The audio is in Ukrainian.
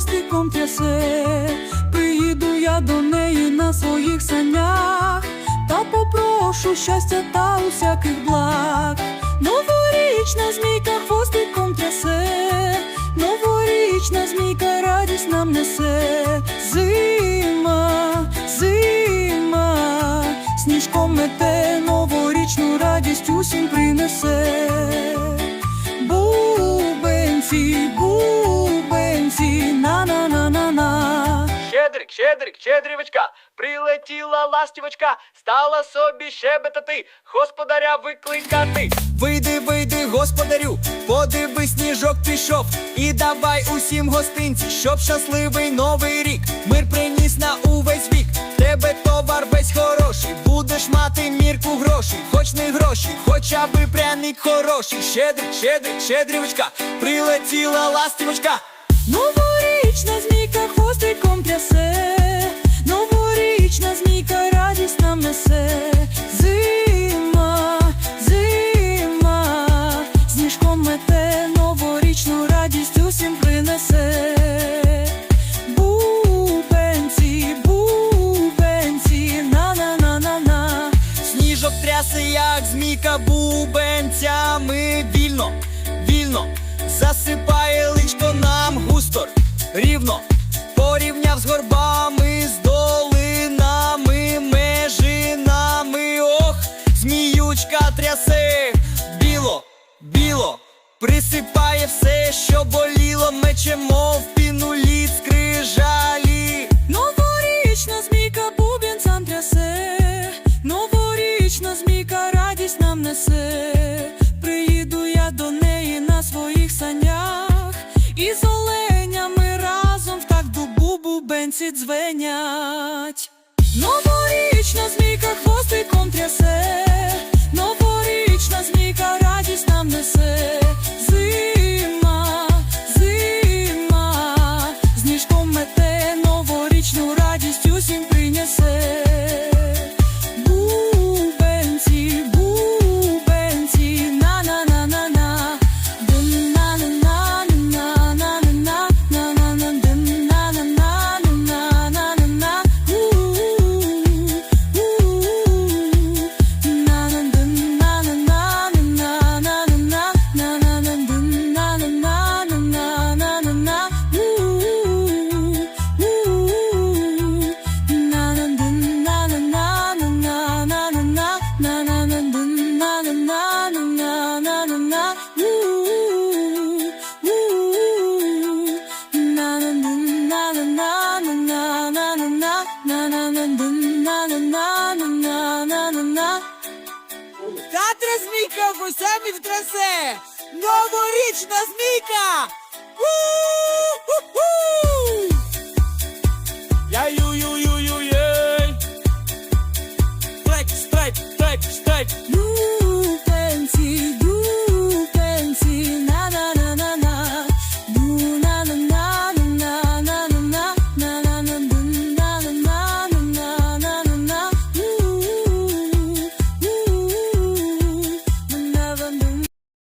хвостиком трясе, приїду я до неї на своїх санях, та попрошу щастя та усяких благ. Новорічна змійка хвостиком трясе, новорічна змійка радість нам несе. Зима, зима, сніжком мете, новорічну радість усім принесе. Бубенці, Щедрик, щедрик, щедрівочка, прилетіла ластівочка, стала собі щебетати, господаря викликати. Вийди, вийди, господарю, подивись, сніжок пішов, і давай усім гостинці, щоб щасливий новий рік. Мир приніс на увесь вік. В Тебе товар весь хороший, будеш мати мірку грошей, хоч не гроші, хоча би пряник хороший. Щедрик, щедрик, щедрівочка, прилетіла ластівочка. Новорічна змійка хвостиком трясе, новорічна змійка радість нам несе. Зима, зима, сніжком мете, новорічну радість усім принесе. Бубенці, бубенці, на-на-на-на-на. Сніжок трясе, як змійка бубенцями вільно, вільно засипає рівно порівняв з горбами, з долинами, межинами. Ох, зміючка трясе, біло, біло, присипає все, що боліло, мечемо в піну лід скрижалі. Новорічна змійка бубенцям трясе, новорічна змійка радість нам несе. Бубенці дзвенять. Новорічна змійка хвостиком трясе, Татра змійка в усемі втрясе! Новорічна змійка!